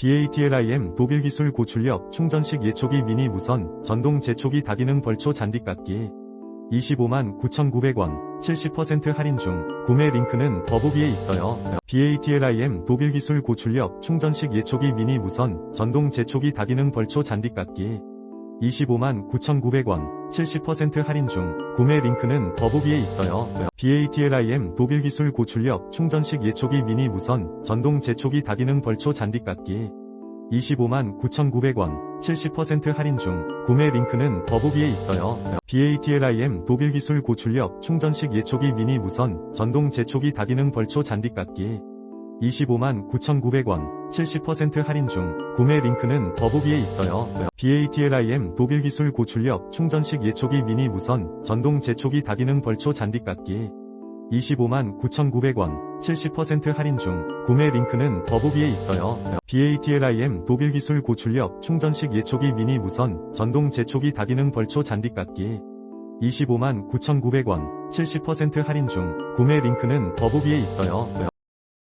BATLIM 독일 기술 고출력 충전식 예초기 미니 무선 전동 제초기 다기능 벌초 잔디깎기 25만 9,900원 70% 할인 중 구매 링크는 더보기에 있어요. BATLIM 독일 기술 고출력 충전식 예초기 미니 무선 전동 제초기 다기능 벌초 잔디깎기 25만 9,900원 70% 할인 중 구매 링크는 더보기에 있어요. BATLIM 독일기술 고출력 충전식 예초기 미니 무선 전동 제초기 다기능 벌초 잔디깎기 25만 9,900원 70% 할인 중 구매 링크는 더보기에 있어요. BATLIM 독일기술 고출력 충전식 예초기 미니 무선 전동 제초기 다기능 벌초 잔디깎기 25만 9,900원 70% 할인 중 구매 링크는 더보기에 있어요. BATLIM 독일 기술 고출력 충전식 예초기 미니 무선 전동 제초기 다기능 벌초 잔디깎기 25만 9,900원 70% 할인 중 구매 링크는 더보기에 있어요. BATLIM 독일 기술 고출력 충전식 예초기 미니 무선 전동 제초기 다기능 벌초 잔디깎기 25만 9,900원 70% 할인 중 구매 링크는 더보기에 있어요.